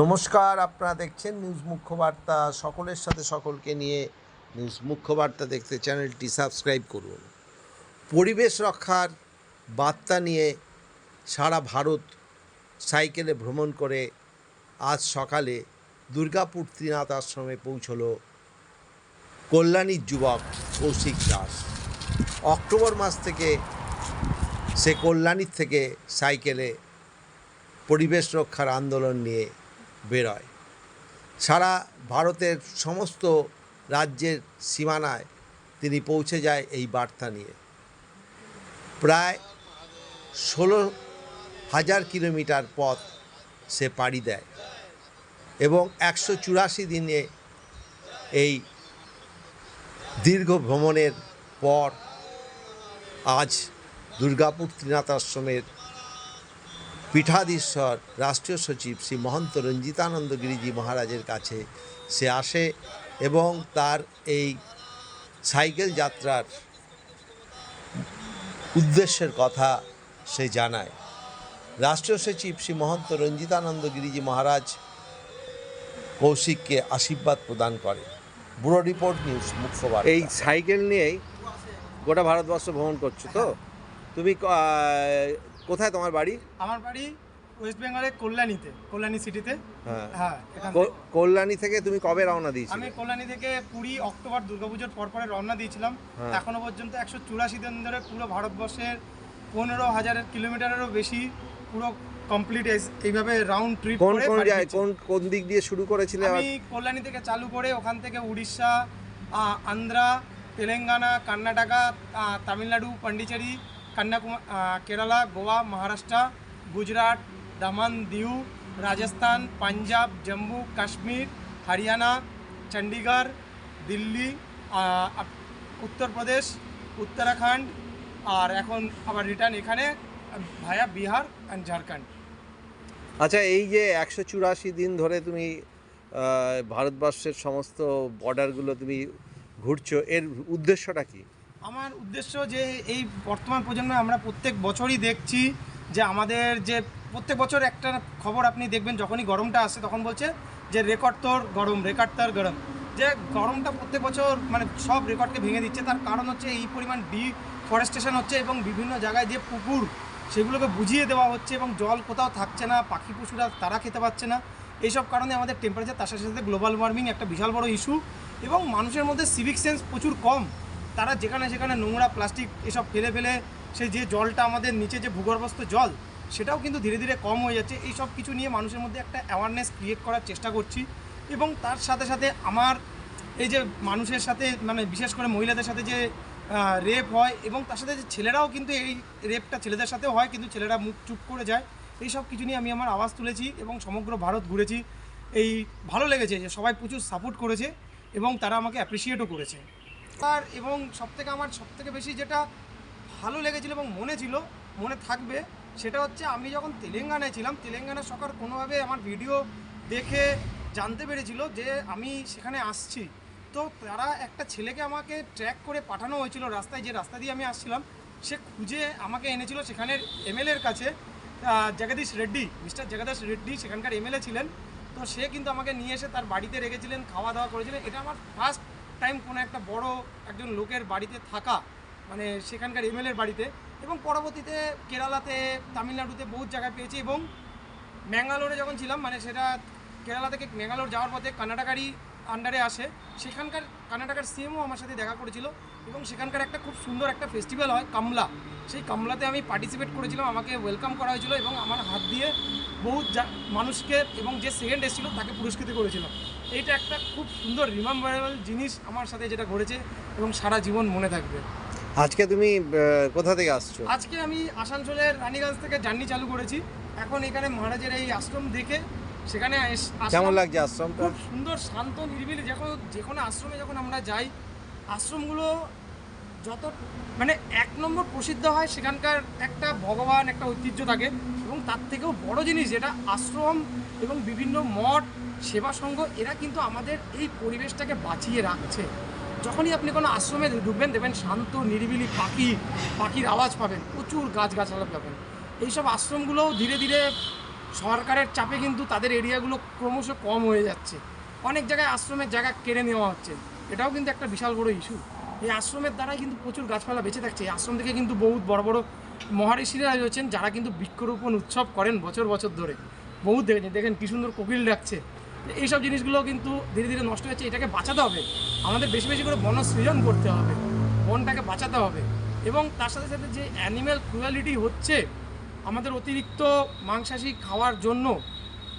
নমস্কার, আপনারা দেখছেন নিউজ মুখ্যবার্তা। সকলের সাথে সকলকে নিয়ে নিউজ মুখ্যবার্তা দেখতে চ্যানেলটি সাবস্ক্রাইব করুন। পরিবেশ রক্ষার বার্তা নিয়ে সারা ভারত সাইকেলে ভ্রমণ করে আজ সকালে দুর্গাপুর ত্রিনাথ আশ্রমে পৌঁছলো কল্যাণীর যুবক কৌশিক দাস। অক্টোবর মাস থেকে সে কল্যাণীর থেকে সাইকেলে পরিবেশ রক্ষার আন্দোলন নিয়ে বেরোয়। সারা ভারতের সমস্ত রাজ্যের সীমানায় তিনি পৌঁছে যায় এই বার্তা নিয়ে। প্রায় ষোলো হাজার কিলোমিটার পথ সে পাড়ি দেয় এবং একশো চুরাশি দিনে এই দীর্ঘ ভ্রমণের পর আজ দুর্গাপুর ত্রিনাথ আশ্রমের পীঠাধীশ্বর, রাষ্ট্রীয় সচিব শ্রী মহন্ত রঞ্জিতানন্দ গিরিজি মহারাজের কাছে সে আসে এবং তার এই সাইকেল যাত্রার উদ্দেশ্যের কথা সে জানায়। রাষ্ট্রীয় সচিব শ্রী মহন্ত রঞ্জিতানন্দ গিরিজি মহারাজ কৌশিককে আশীর্বাদ প্রদান করে ব্যুরো রিপোর্ট নিউজ মুখ্যবার এই সাইকেল নিয়েই গোটা ভারতবর্ষ ভ্রমণ করছ তো? তুমি কোথায় তোমার বাড়ি আমার বাড়ি ওয়েস্ট বেঙ্গলের কল্যাণীতে কল্যাণী সিটিতে হ্যাঁ হ্যাঁ। কল্যাণী থেকে তুমি কবে রওনা আমি কল্যাণী থেকে কুড়ি অক্টোবর দুর্গাপুজোর পরপরে রওনা দিয়েছিলাম হ্যাঁ। এখনও পর্যন্ত একশো চুরাশি দিন ধরে পুরো ভারতবর্ষের পনেরো হাজারের কিলোমিটারেরও বেশি পুরো কমপ্লিট এইভাবে রাউন্ড ট্রিপ কোন কোন। কোন কোন দিক দিয়ে শুরু করেছিলে আমি কল্যাণী থেকে চালু করে ওখান থেকে উড়িষ্যা আন্ধ্রা তেলেঙ্গানা কর্ণাটকা তামিলনাড়ু পন্ডিচেরি কন্যাকুমারী কেরালা, গোয়া, মহারাষ্ট্র, গুজরাট দমন দিউ রাজস্থান, পাঞ্জাব, জম্মু, কাশ্মীর, হরিয়ানা চণ্ডীগড় দিল্লি উত্তরপ্রদেশ, উত্তরাখণ্ড, আর এখন আবার রিটার্ন এখানে ভায়া বিহার অ্যান্ড ঝাড়খণ্ড। আচ্ছা এই যে একশো চুরাশি দিন ধরে তুমি ভারতবর্ষের সমস্ত বর্ডারগুলো তুমি ঘুরছো, এর উদ্দেশ্যটা কি? আমার উদ্দেশ্য যে এই বর্তমান প্রজন্মে আমরা প্রত্যেক বছরই দেখছি যে আমাদের যে প্রত্যেক বছর একটা খবর আপনি দেখবেন, যখনই গরমটা আসে তখন বলছে যে রেকর্ড তোর গরম, রেকর্ড তোর গরম। যে গরমটা প্রত্যেক বছর মানে সব রেকর্ডকে ভেঙে দিচ্ছে, তার কারণ হচ্ছে এই পরিমাণ ডিফরেস্টেশন হচ্ছে এবং বিভিন্ন জায়গায় যে পুকুর, সেগুলোকে বুঝিয়ে দেওয়া হচ্ছে এবং জল কোথাও থাকছে না, পাখি পশুরা তারা খেতে পাচ্ছে না। এইসব কারণে আমাদের টেম্পারেচার তার সাথে সাথে গ্লোবাল ওয়ার্মিং একটা বিশাল বড় ইস্যু এবং মানুষের মধ্যে সিভিক সেন্স প্রচুর কম। তারা যেখানে সেখানে নোংরা, প্লাস্টিক এসব ফেলে ফেলে সেই যে জলটা আমাদের নিচে যে ভূগর্ভস্থ জল, সেটাও কিন্তু ধীরে ধীরে কম হয়ে যাচ্ছে। এই সব কিছু নিয়ে মানুষের মধ্যে একটা অ্যাওয়ারনেস ক্রিয়েট করার চেষ্টা করছি এবং তার সাথে সাথে আমার এই যে মানুষের সাথে মানে বিশেষ করে মহিলাদের সাথে যে রেপ হয় এবং তার সাথে যে ছেলেরাও কিন্তু এই রেপটা ছেলেদের সাথেও হয়, কিন্তু ছেলেরা মুখ চুপ করে যায়। এই সব কিছু নিয়ে আমি আমার আওয়াজ তুলেছি এবং সমগ্র ভারত ঘুরেছি। এই ভালো লেগেছে যে সবাই প্রচুর সাপোর্ট করেছে এবং তারা আমাকে অ্যাপ্রিসিয়েটও করেছে। আর এবং সবথেকে আমার সবথেকে বেশি যেটা ভালো লেগেছিল এবং মনে ছিল, মনে থাকবে, সেটা হচ্ছে আমি যখন তেলেঙ্গানায় ছিলাম, তেলেঙ্গানা সরকার কোনোভাবে আমার ভিডিও দেখে জানতে পেরেছিল যে আমি সেখানে আসছি। তো তারা একটা ছেলেকে আমাকে ট্র্যাক করে পাঠানো হয়েছিল রাস্তায়, যে রাস্তা দিয়ে আমি আসছিলাম, সে খুঁজে আমাকে এনেছিল সেখানের এমএলএর কাছে জগদীশ রেড্ডি, মিস্টার জগদীশ রেড্ডি সেখানকার এমএলএ ছিলেন। তো সে কিন্তু আমাকে নিয়ে এসে তার বাড়িতে রেখেছিলেন খাওয়া দাওয়া করেছিলেন। এটা আমার ফার্স্ট টাইম কোনো একটা বড় একজন লোকের বাড়িতে থাকা মানে সেখানকার এমএলএর বাড়িতে এবং পরবর্তীতে কেরালাতে, তামিলনাড়ুতে বহুত জায়গায় পেয়েছি এবং ম্যাঙ্গালোরে যখন ছিলাম মানে সেটা কেরালা থেকে ম্যাঙ্গালোর যাওয়ার পথে কার্নাটাকারই আন্ডারে আসে, সেখানকার কর্ণাটকের সিএমও আমার সাথে দেখা করেছিল এবং সেখানকার একটা খুব সুন্দর একটা ফেস্টিভ্যাল হয়, কামলা। সেই কামলাতে আমি পার্টিসিপেট করেছিলাম, আমাকে ওয়েলকাম করা হয়েছিল এবং আমার হাত দিয়ে বহু মানুষকে এবং যে সেকেন্ড এসেছিল তাকে পুরস্কৃত করেছিল এইটা একটা খুব সুন্দর রিমেম্বারেবল জিনিস আমার সাথে যেটা ঘটেছে এবং সারা জীবন মনে থাকবে। আজকে তুমি কোথা থেকে আসছো? আজকে আমি আসানসোলের রানীগঞ্জ থেকে জার্নি চালু করেছি। এখন এখানে মহারাজের এই আশ্রম দেখে সেখানে কেমন লাগছে আশ্রমটা? খুব সুন্দর শান্ত নিরিবিলি। যখন যে কোনো আশ্রমে যখন আমরা যাই আশ্রমগুলো যত মানে এক নম্বর প্রসিদ্ধ হয় সেখানকার একটা ভগবান একটা ঐতিহ্য থাকে। এবং তার থেকেও বড় জিনিস যেটা আশ্রম এবং বিভিন্ন মঠ, সেবা সংঘ এরা কিন্তু আমাদের এই পরিবেশটাকে বাঁচিয়ে রাখছে। যখনই আপনি কোনো আশ্রমে ঢুকবেন দেবেন শান্ত, নিরিবিলি পাখি, পাখির আওয়াজ পাবেন, প্রচুর গাছগাছালা পাবেন। এইসব আশ্রমগুলোও ধীরে ধীরে সরকারের চাপে কিন্তু তাদের এরিয়াগুলো ক্রমশ কম হয়ে যাচ্ছে। অনেক জায়গায় আশ্রমের জায়গা কেড়ে নেওয়া হচ্ছে। এটাও কিন্তু একটা বিশাল বড় ইস্যু এই আশ্রমের দ্বারাই কিন্তু প্রচুর গাছপালা বেঁচে থাকছে। এই আশ্রম থেকে কিন্তু বহুত বড় বড় মহারিষিরা রয়েছেন যারা কিন্তু বৃক্ষরোপণ উৎসব করেন বছর বছর ধরে। বহু দেখেছেন, দেখেন কী সুন্দর কোকিল ডাকছে। এইসব জিনিসগুলো কিন্তু ধীরে ধীরে নষ্ট হচ্ছে, এটাকে বাঁচাতে হবে। আমাদের বেশি বেশি করে বন সৃজন করতে হবে, বনটাকে বাঁচাতে হবে। এবং তার সাথে সাথে যে অ্যানিম্যাল ক্রুয়ালিটি হচ্ছে, আমাদের অতিরিক্ত মাংসাশী খাওয়ার জন্য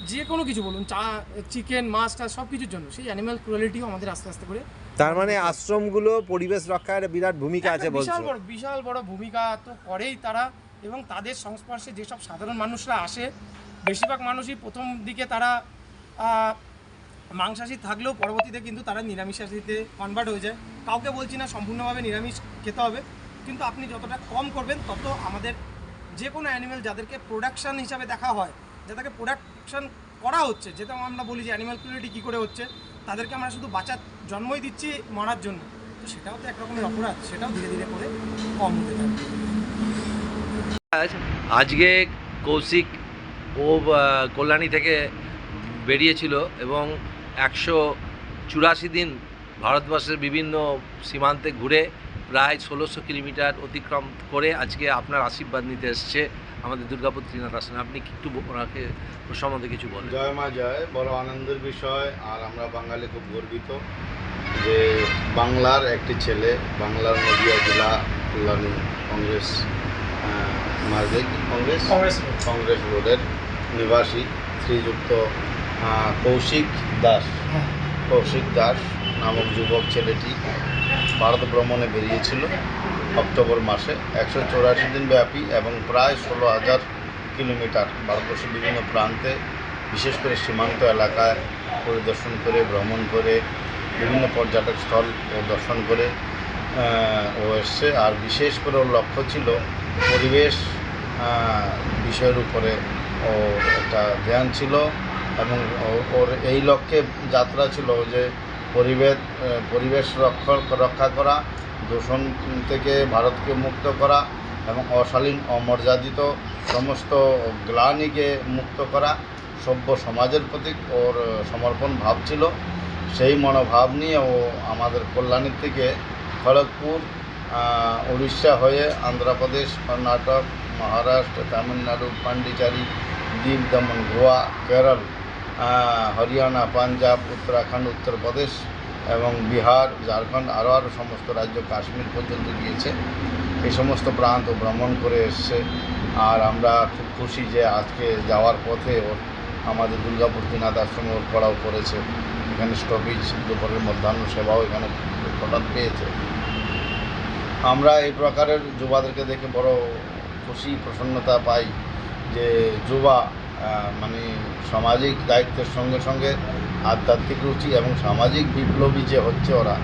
যে কোনো কিছু বলুন চা চিকেন মাছ টাছ সব কিছুর জন্য সেই অ্যানিম্যাল ক্রুয়ালিটিও আমাদের আস্তে আস্তে করে তার মানে আশ্রমগুলো পরিবেশ রক্ষার বিরাট ভূমিকা আছে বলছো বিশাল বড় বিশাল বড় ভূমিকা তো করেই তারা এবং তাদের সংস্পর্শে যেসব সাধারণ মানুষরা আসে বেশিরভাগ মানুষই প্রথম দিকে তারা মাংসাশী থাকলেও পরবর্তীতে কিন্তু তারা নিরামিষাশীতে কনভার্ট হয়ে যায়। কাউকে বলছি না সম্পূর্ণভাবে নিরামিষ খেতে হবে কিন্তু আপনি যতটা কম করবেন তত আমাদের যে কোনো অ্যানিমেল যাদেরকে প্রোডাকশান হিসাবে দেখা হয় যাদেরকে প্রোডাকশন করা হচ্ছে, যেটা আমরা বলি যে অ্যানিমাল ক্রুয়েলিটি কী করে হচ্ছে, তাদেরকে আমরা শুধু বাঁচার জন্মই দিচ্ছি মরার জন্য। তো সেটাও তো একরকমের অপরাধ, সেটাও ধীরে ধীরে করে কম হতে আজকে কৌশিক ও কল্যাণী থেকে বেরিয়েছিল এবং একশো চুরাশি দিন ভারতবর্ষের বিভিন্ন সীমান্তে ঘুরে প্রায় ষোলোশো কিলোমিটার অতিক্রম করে আজকে আপনার আশীর্বাদ নিতে এসছে আমাদের দুর্গাপুর ত্রিনাথ আসনে আপনি কি একটু ওনাকে সম্বন্ধে কিছু বলেন? জয় মা জয় বড় আনন্দের বিষয়। আর আমরা বাঙালি খুব গর্বিত যে বাংলার একটি ছেলে বাংলার নদিয়া জেলা কল্যাণী কংগ্রেস আহ, কংগ্রেস? কংগ্রেস কংগ্রেস রোডের নিবাসী শ্রীযুক্ত কৌশিক দাস। কৌশিক দাস নামক যুবক ছেলেটি ভারত ভ্রমণে বেরিয়েছিল অক্টোবর মাসে। একশো দিন ব্যাপী এবং প্রায় ষোলো হাজার কিলোমিটার ভারতবর্ষের বিভিন্ন প্রান্তে, বিশেষ করে সীমান্ত এলাকায় পরিদর্শন করে, ভ্রমণ করে, বিভিন্ন পর্যটক স্থল দর্শন করে ও এসছে। আর বিশেষ করে ওর লক্ষ্য ছিল পরিবেশ বিষয়ের উপরে ও একটা ধ্যান ছিল এবং ওর এই লক্ষ্যে যাত্রা ছিল যে পরিবেশ পরিবেশ রক্ষা রক্ষা করা, দূষণ থেকে ভারতকে মুক্ত করা এবং অশালীন, অমর্যাদিত সমস্ত গ্লানিকে মুক্ত করা সভ্য সমাজের প্রতি ওর সমর্পণ ভাব ছিল। সেই মনোভাব নিয়ে ও আমাদের কল্যাণীর থেকে খড়গপুর উড়িষ্যা হয়ে অন্ধ্রপ্রদেশ কর্ণাটক, মহারাষ্ট্র, তামিলনাড়ু, পান্ডিচারি দ্বীপ দমন গোয়া, কেরল হরিয়ানা, পাঞ্জাব, উত্তরাখণ্ড, উত্তরপ্রদেশ এবং বিহার, ঝাড়খণ্ড আরও আরও সমস্ত রাজ্য কাশ্মীর পর্যন্ত গিয়েছে। এই সমস্ত প্রান্ত ভ্রমণ করে এসছে। আর আমরা খুব খুশি যে আজকে যাওয়ার পথে ওর আমাদের দুর্গাপুর দিনাথ আশ্রমে ওর পড়াও করেছে। এখানে স্টপেজ, দুপুরের মধ্যাহ্ন সেবাও এখানে হঠাৎ পেয়েছে। আমরা এই প্রকারের যুবাদেরকে দেখে বড় খুশি, প্রসন্নতা পাই যে যুবা মানে সামাজিক দায়িত্বের সঙ্গে সঙ্গে আধ্যাত্মিক রুচি এবং সামাজিক বিপ্লবী যে হচ্ছে ওরা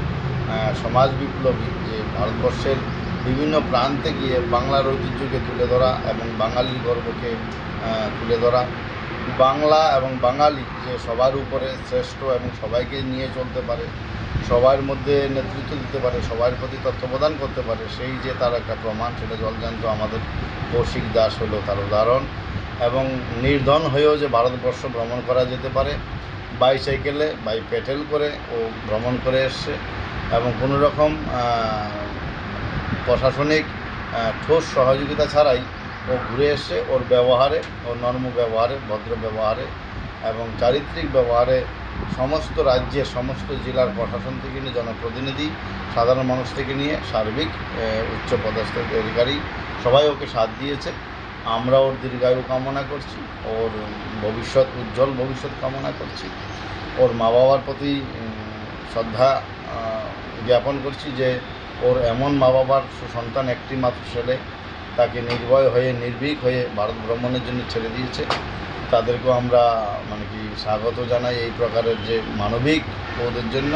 সমাজ বিপ্লবী, যে ভারতবর্ষের বিভিন্ন প্রান্তে গিয়ে বাংলার ঐতিহ্যকে তুলে ধরা এবং বাঙালির গর্বকে তুলে ধরা। বাংলা এবং বাঙালি যে সবার উপরে শ্রেষ্ঠ এবং সবাইকে নিয়ে চলতে পারে, সবার মধ্যে নেতৃত্ব দিতে পারে, সবার প্রতি তত্ত্বাবধান করতে পারে, সেই যে তার একটা প্রমাণ, সেটা জলজান্ত আমাদের কৌশিক দাস হলো তার উদাহরণ। এবং নির্ধন হয়েও যে ভারতবর্ষ ভ্রমণ করা যেতে পারে বাইসাইকেলে বাই পেটেল করে ও ভ্রমণ করে এসছে এবং কোনো রকম প্রশাসনিক ঠোস সহযোগিতা ছাড়াই ও ঘুরে এসে ওর ব্যবহারে ওর নর্ম ব্যবহারে ভদ্র ব্যবহারে এবং চারিত্রিক ব্যবহারে সমস্ত রাজ্যের সমস্ত জেলার প্রশাসন থেকে নিয়ে জনপ্রতিনিধি সাধারণ মানুষ থেকে নিয়ে সার্বিক আহ, উচ্চ পদস্থ অধিকারী সবাই ওকে সাথ দিয়েছে। আমরা ওর দীর্ঘায়ু কামনা করছি, ওর ভবিষ্যৎ, উজ্জ্বল ভবিষ্যৎ কামনা করছি। ওর মা বাবার প্রতি শ্রদ্ধা জ্ঞাপন করছি যে ওর এমন মা বাবার সুসন্তান একটি মাত্র ছেলে, তাকে নির্ভয় হয়ে, নির্ভীক হয়ে ভারত ভ্রমণের জন্য ছেড়ে দিয়েছে। তাদেরকেও আমরা মানে কি, স্বাগত জানাই এই প্রকারের যে মানবিক ওদের জন্য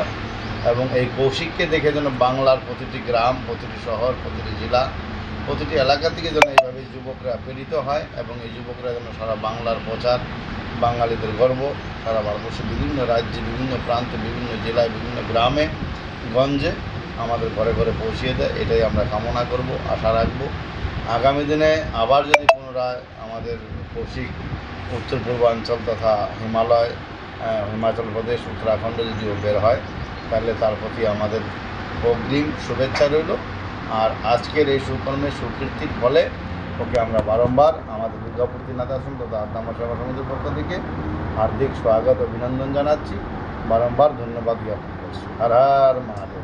এবং এই কৌশিককে দেখে যেন বাংলার প্রতিটি গ্রাম, প্রতিটি শহর, প্রতিটি জেলা, প্রতিটি এলাকা থেকে যেন এইভাবে যুবকরা প্রেরিত হয় এবং এই যুবকরা যেন সারা বাংলার প্রচার, বাঙালিদের গর্ব, সারা ভারতবর্ষের বিভিন্ন রাজ্যে, বিভিন্ন প্রান্তে, বিভিন্ন জেলায়, বিভিন্ন গ্রামে, গঞ্জে আমাদের ঘরে ঘরে পৌঁছিয়ে দেয়। এটাই আমরা কামনা করব, আশা রাখব। আগামী দিনে আবার যদি পুনরায় আমাদের কৌশিক উত্তর পূর্বাঞ্চল তথা হিমালয় হিমাচল প্রদেশ, উত্তরাখণ্ড যদিও বের হয়, তাহলে তার প্রতি আমাদের অগ্রিম শুভেচ্ছা রইল। আর আজকের এই সুকর্মের সুকীর্তির ফলে ওকে আমরা বারংবার আমাদের দুর্গাপুর আসুন তথা আদামা সেবা সমিতির পক্ষ থেকে হার্দিক স্বাগত, অভিনন্দন জানাচ্ছি। বারংবার ধন্যবাদ জ্ঞাপন করছি। হর হর মহাদেব